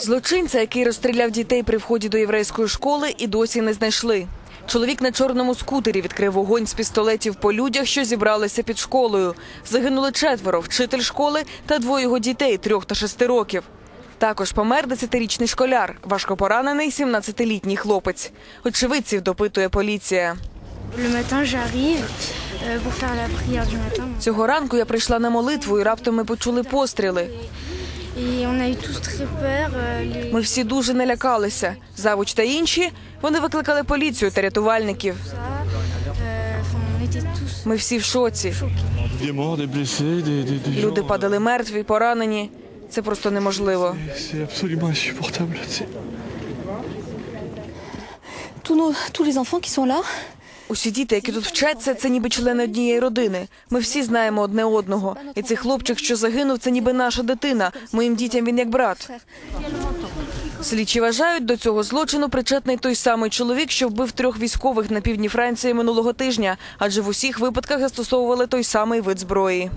Злочинця, який розстріляв дітей при вході до єврейської школи, і досі не знайшли. Чоловік на чорному скутері відкрив вогонь з пістолетів по людях, що зібралися під школою. Загинули четверо, вчитель школи та двоє його дітей трьох та шести років. Також помер десятирічний школяр, важко поранений 17-літній хлопець. Очевидців допитує поліція. Euh. Цього ранку я прийшла на молитву, і раптом ми почули постріли. Euh, Ми всі дуже налякалися. Завуч та інші вони викликали поліцію та рятувальників. euh, Ми всі в шоці. Люди падали мертві, поранені. Це просто неможливо. euh, tous, les enfants qui sont là, Усі діти, які тут вчаться, це ніби члени однієї родини. Ми всі знаємо одне одного. І цей хлопчик, що загинув, це ніби наша дитина. Моїм дітям він як брат. Слідчі вважають, до цього злочину причетний той самий чоловік, що вбив трьох військових на півдні Франції минулого тижня, адже в усіх випадках застосовували той самий вид зброї.